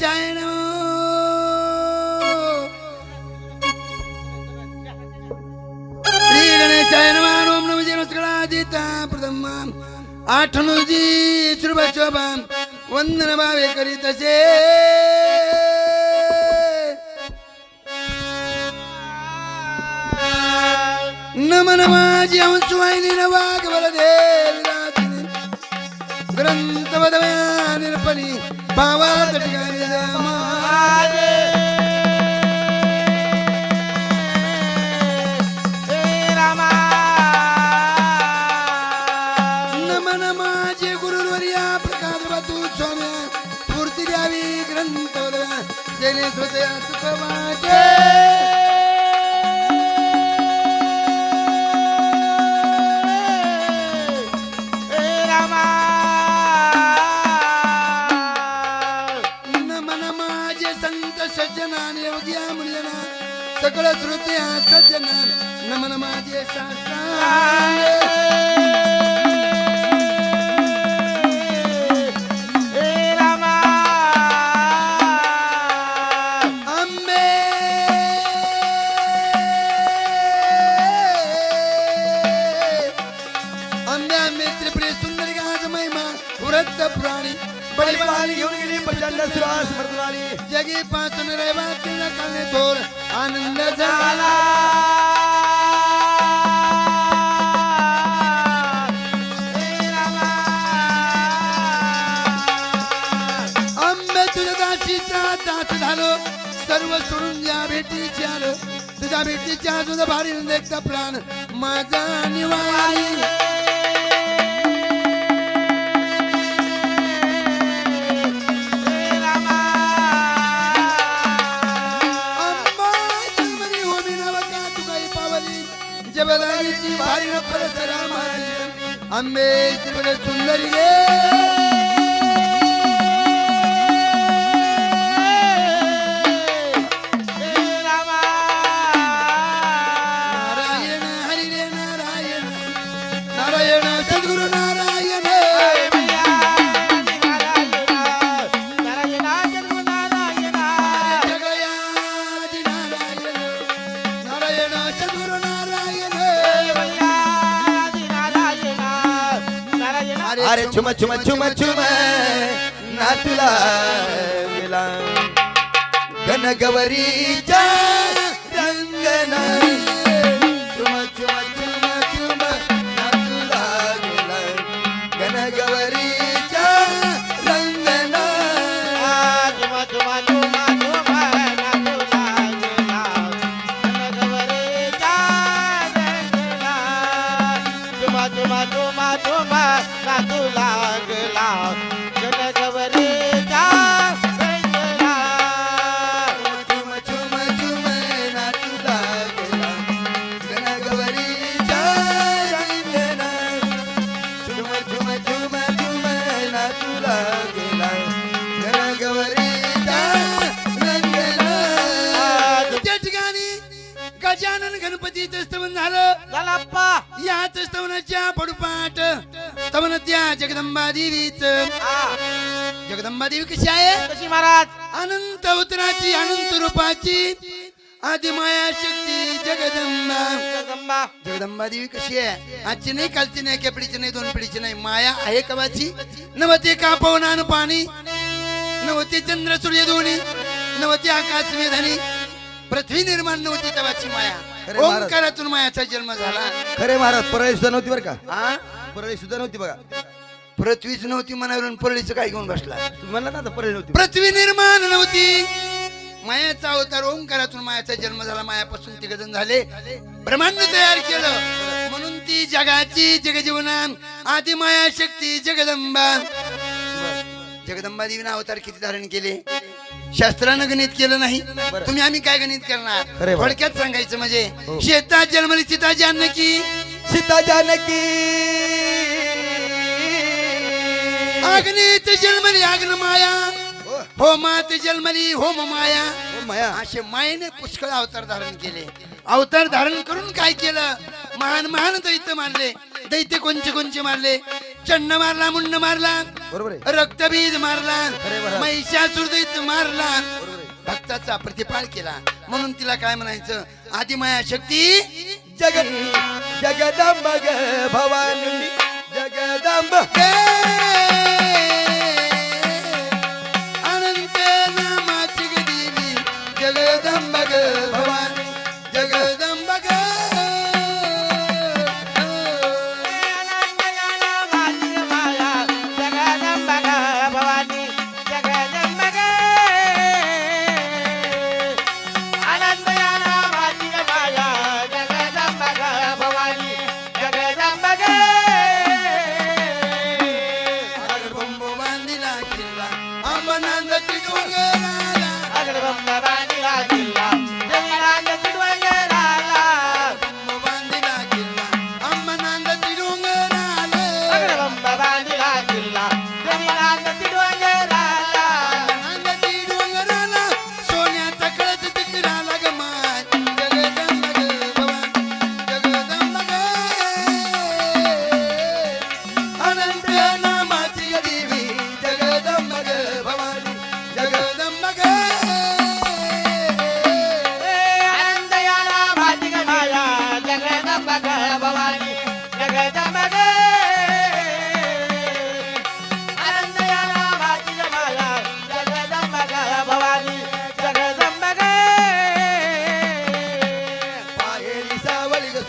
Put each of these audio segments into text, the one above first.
चैन नमो श्री गणेशाय नमः ओम नमः नमस्कारादिता प्रथम आठनुजी श्रुभशोभा वंदन भावे करीत असे नम नमाजी अंशुवाहिनी नवाग बलदेव ग्रंथ बदवया निरपणी भावात ठिकाणी जमा. नम नमाजे गुरुवर्या प्रकाश बतू स्वाम्या स्फूर्ती द्यावी ग्रंथ बदवया सगळं श्रुती सज्जन नमन माझे शास्त्र आनंद झाला. आंबे तुझ्या दासीचा दास झालो. सर्व सोडून या भेटीची आलो. तुझ्या भेटीच्या तुझा भारी देखता प्राण. माझा निवारी. माझी आंबे त्रिपुरे सुंदरी रे नारायण हरी रे नारायण नारायण अरे छुम छुम छुम नातुला ना तुला मिला गणगवरीच्या याच स्तवनाच्या पडुपाट. स्तवन त्या जगदंबा देवीच. जगदंबा देवी कशी आहे? कशी महाराज? अनंत अवतराची अनंत रूपाची. आदिमाया शक्ती जगदंबा. जगदंबा. जगदंबा देवी कशी आहे? आजची नाही कालची नाही एका पिढीची नाही दोन पिढीची नाही. माया आहे कवाची नवते का पवनान पाणी? नवते चंद्र सूर्य दोन्ही नवते आकाश मेधानी पृथ्वी निर्माण नव्हती तवाची माया. अरे महाराज. ओंकारातून मायाचा जन्म झाला. खरे महाराज परळी सुद्धा नव्हती बरं का? हा परळी सुद्धा नव्हती बघा. पृथ्वीच नव्हती मनावरून परळीचं काय घेऊन बसला? तुम्ही म्हणला ना आता परळी नव्हती. पृथ्वी निर्माण नव्हती. मायाचा अवतार ओंकारातून मायाचा जन्म झाला. मायापासून तिघजण झाले. ब्रह्मांड तयार केलं. म्हणून ती जगाची जगजीवना आदी माया शक्ती जगदंबा जगदंबा देवीनं अवतार किती धारण केले? शास्त्रानं गणित केलं नाही. तुम्ही आम्ही काय गणित करणार. थोडक्यात सांगायचं म्हणजे हो. शेतात जन्मली सीता जानकी. सीता जानकी. अग्नीत जन्मली अग्न माया. हो, होमात जन्मली होम माया. हो माया. असे मायेने पुष्कळ अवतार धारण केले. अवतार धारण करून काय केलं? महान महान दैत्य मारले दैत्य कोणचे कोणचे मारले चन्न मारला मुंड मारला. बरोबर आहे. रक्तबीज मारला. अरे वा. महिषासुरदैत मारला. बरोबर आहे. भक्ताचा प्रतिपाळ केला. म्हणून तिला काय म्हणायचं? आदिमाया शक्ती जग जगदंब ग भवानी. जगदंब. हे! अनंत नामाची देवी जगदंब ग Bhavani. Jagdamb bandila killa ambananda chidungera agala bamba bandila killa jangananda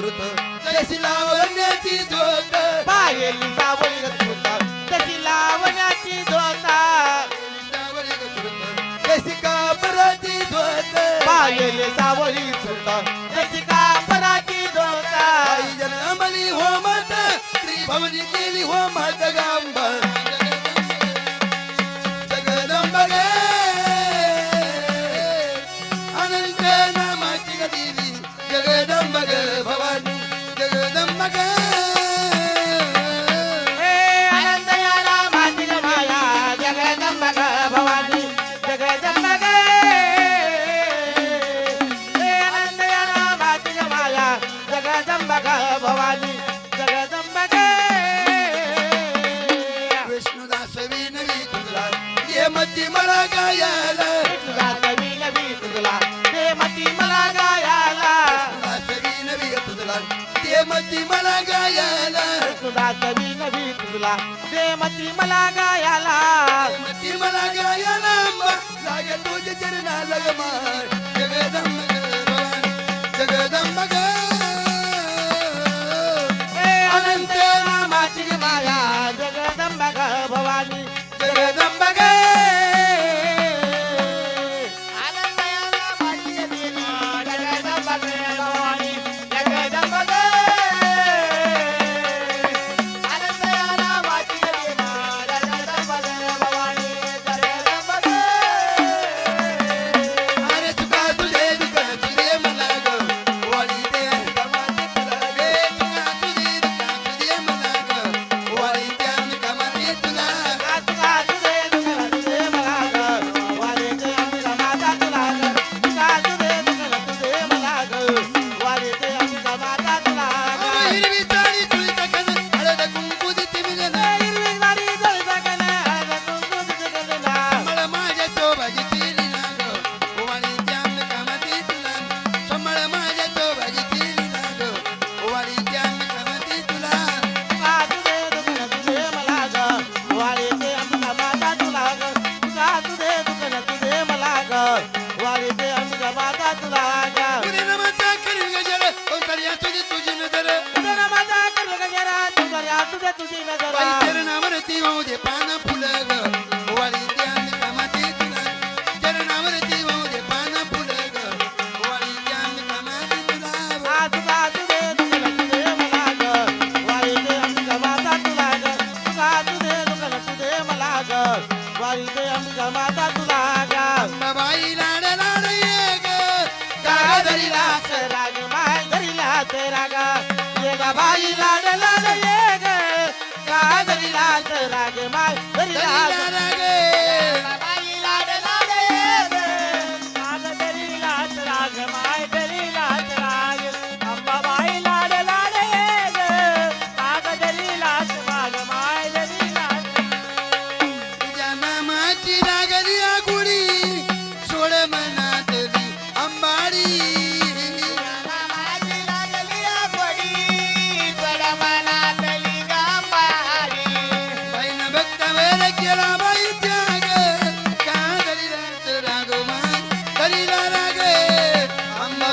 Surat जशी लावण्याची झोत सावळी ग सुरत जशी कापराची झोत पायले सावळी सुलतान रसिका पराची दोता आई जन अंमली हो मात त्रिभवनी केली हो मात भवानी जगदंब विष्णुदास विनवी तुला ये मती मला गायाला विष्णुदास नवी तुला ये हे मती मला गायाला विष्णुदास विनवी तुला ये मती मला गायाला विष्णुदास नवी तुला ये हे मती मला गायाला मती मला गायाला अंबा लागे तुझे चरणाला वारे ते अंबिका माता तुला नमता करील गजर कोणतरी तुझी तुझी नजर. तुझे माझा कर गजरा तुझ्या तुझे तुझी नजरा. बाई चरणावरती वाहू दे पानं फुलं ग वाली त्या कमाती तुला. चरणावरती वाहू दे पानं फुलं ग वाली त्या कमाती तुला. तुका तुझे तुका तुझे मला ग वारी ते अंबिका माता तुला ग. तुका तुझे तुका तुझे मला ग वारी ते अंबिका माता तुला रागा ये गा बाई लाड लाड ये ग राग माय रागे.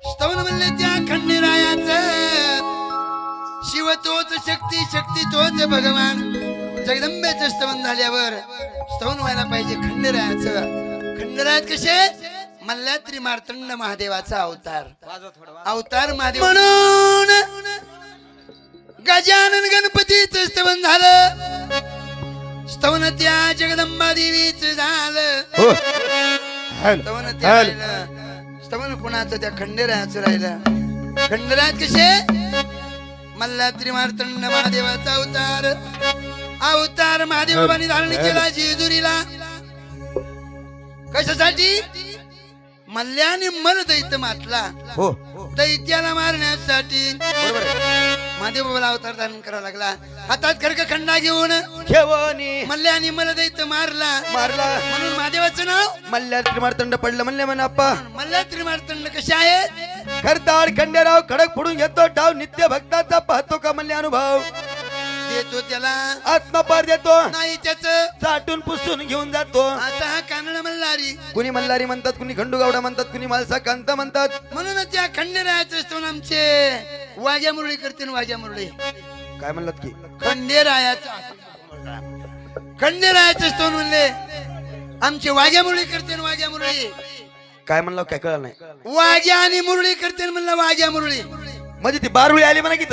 स्तवन म्हणले त्या खंडेरायाचं. शिव तोच शक्ती शक्ती तोच भगवान. जगदंबेचं स्तवन झाल्यावर स्तवन व्हायला पाहिजे खंडेरायाचं. खंडेरायात कसे? मल्ल्यात्री मार्तंड महादेवाचा अवतार. अवतार महादेव. म्हणून गजानन गणपतीचं स्तवन झालं. स्तवन त्या जगदंबा देवीच झालं. हो. स्तवन त्या कुणाचं त्या खंडेरायाचं राहिलं खंडेरायात कसे मल्लात्री मार्तंड महादेवाचा अवतार अवतार महादेवाने धारण केला जेजुरीला कशासाठी मल्ल्याने मल दैत मातला हो दैत्याला मारण्यासाठी बरोबर. महादेव बाबाला अवतार धारण करावा लागला. हातात खडक खंडा घेऊन खेवणी मल्ल्याने मला दैत मारला. मारला. म्हणून महादेवाचं नाव? मल्ल्या त्रिमारतंड पडलं म्हणले म्हण आप्पा. मल्ल्या त्रिमार्तंड कसे आहेत? खरदार खंडेराव खडक फोडून घेतो. डाव नित्य भक्ताचा पाहतो का म्हणले अनुभव? देतो त्याला. आत्मपार देतो. नाही त्याच. चाटून पुसून घेऊन जातो. आता हा कानड मल्हारी. कुणी मल्हारी म्हणतात कुणी खंडूगावडा म्हणतात कुणी मालसा कांत म्हणतात. म्हणून त्या खंडेरायाचं स्तवन आमचे. वाघ्या मुरळी करते ना वाघ्या मुरळी. काय म्हणलात की? खंडेरायाचं. खंडेरायाचं स्तवन म्हणले. आमचे वाघ्या मुरळी करते ना वाघ्या मुरळी. काय म्हणलं काय कळलं नाही. वाघ्या आणि मुरळी करते म्हणलं वाघ्या मुरळी. म्हणजे ती बारुळी आली म्हणा की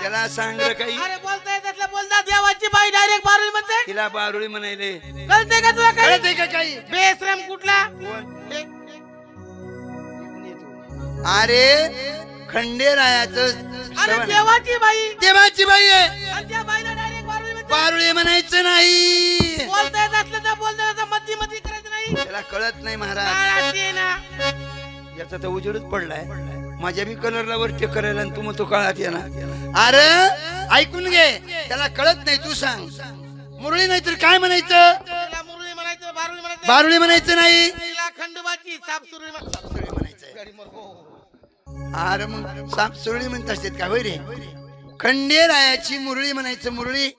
त्याला सांग काही. अरे बोलताय त्यातलं बोलता देवाची बाई डायरेक्ट बारून म्हणते. तिला बारुळी म्हणायले. कळते का तुला काही? कळते का काही? बेश्रम कुठला? अरे खंडेरायाचं अरे. देवाची बाई. देवाची बाई आहे. आणि त्या बाईला डायरेक्ट बारून म्हणते. बारुळी म्हणायचं नाही. बोलता येत असलं तर बोलता येतं मधी मधी करायचं नाही. त्याला कळत नाही महाराज. काळाची आहे ना याचा तर उजेडच पडलाय. माझ्या बी कलरला वरती करायला आणि तू मग तो काळात येणार. अरे ऐकून घे. त्याला कळत नाही तू सांग. मुरळी नाही तर काय म्हणायचं? तिला मुरळी म्हणायचं बारुळी म्हणायचं. नाही. खंडोबाची सापसुरळी म्हण- सुरळी म्हणायचं हो, हो. अरे मग साप सुरळी म्हणत असतात का? होय रे. खंडेरायाची मुरळी म्हणायचं मुरळी.